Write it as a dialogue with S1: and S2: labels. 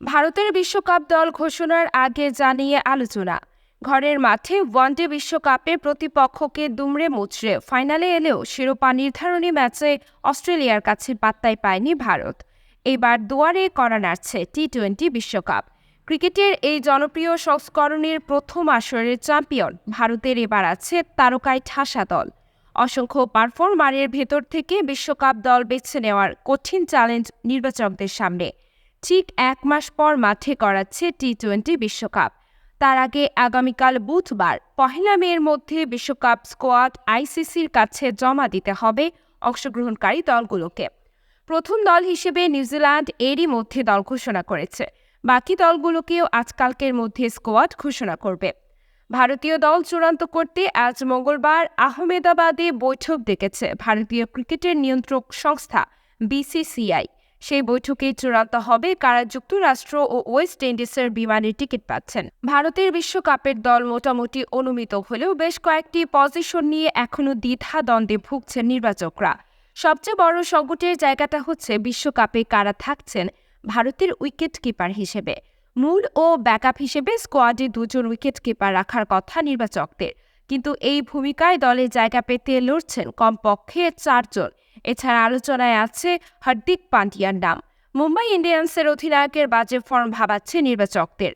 S1: ভারতের বিশ্বকাপ দল ঘোষণার আগে জানিয়ে আলোচনা। ঘরের মাঠে ওয়ানডে বিশ্বকাপে প্রতিপক্ষকে দুমড়ে মুচড়ে ফাইনালে এলেও শিরোপা নির্ধারণী ম্যাচে অস্ট্রেলিয়ার কাছে পাত্তাই পায়নি ভারত। এবার দুয়ারে করা নাড়ছে টি টোয়েন্টি বিশ্বকাপ। ক্রিকেটের এই জনপ্রিয় সংস্করণের প্রথম আসরের চ্যাম্পিয়ন ভারতের এবার আছে তারকায় ঠাসা দল। অসংখ্য পারফর্মারের ভেতর থেকে বিশ্বকাপ দল বেছে নেওয়ার কঠিন চ্যালেঞ্জ নির্বাচকদের সামনে। ঠিক এক মাস পর মাঠে করাচ্ছে টি টোয়েন্টি বিশ্বকাপ। তার আগে আগামীকাল বুধবার পহেলা মের মধ্যে বিশ্বকাপ স্কোয়াড আইসিসির কাছে জমা দিতে হবে অংশগ্রহণকারী দলগুলোকে। প্রথম দল হিসেবে নিউজিল্যান্ড এরই মধ্যে দল ঘোষণা করেছে। বাকি দলগুলোকেও আজকালকের মধ্যে স্কোয়াড ঘোষণা করবে। ভারতীয় দল চূড়ান্ত করতে আজ মঙ্গলবার আহমেদাবাদে বৈঠক ডেকেছে ভারতীয় ক্রিকেটের নিয়ন্ত্রক সংস্থা বিসিসিআই। সেই বৈঠকে চূড়ান্ত হবে কারা যুক্তরাষ্ট্র ও ওয়েস্ট ইন্ডিজের বিমানের টিকিট পাচ্ছেন। ভারতের বিশ্বকাপের দল মোটামুটি অনুমিত হলেও বেশ কয়েকটি পজিশন নিয়ে এখনও দ্বিধা দ্বন্দ্বে ভুগছেন নির্বাচকরা। সবচেয়ে বড় সংকটের জায়গাটা হচ্ছে বিশ্বকাপে কারা থাকছেন ভারতের উইকেট কিপার হিসেবে। মূল ও ব্যাকআপ হিসেবে স্কোয়াডে দুজন উইকেট কিপার রাখার কথা নির্বাচকদের। কিন্তু এই ভূমিকায় দলে জায়গা পেতে লড়ছেন কমপক্ষে চারজন। এছাড়া আলোচনায় আছে হার্দিক পান্ডিয়ার নাম। মুম্বাই ইন্ডিয়ান্সের অধিনায়কের বাজে ফর্ম ভাবাচ্ছে নির্বাচকদের।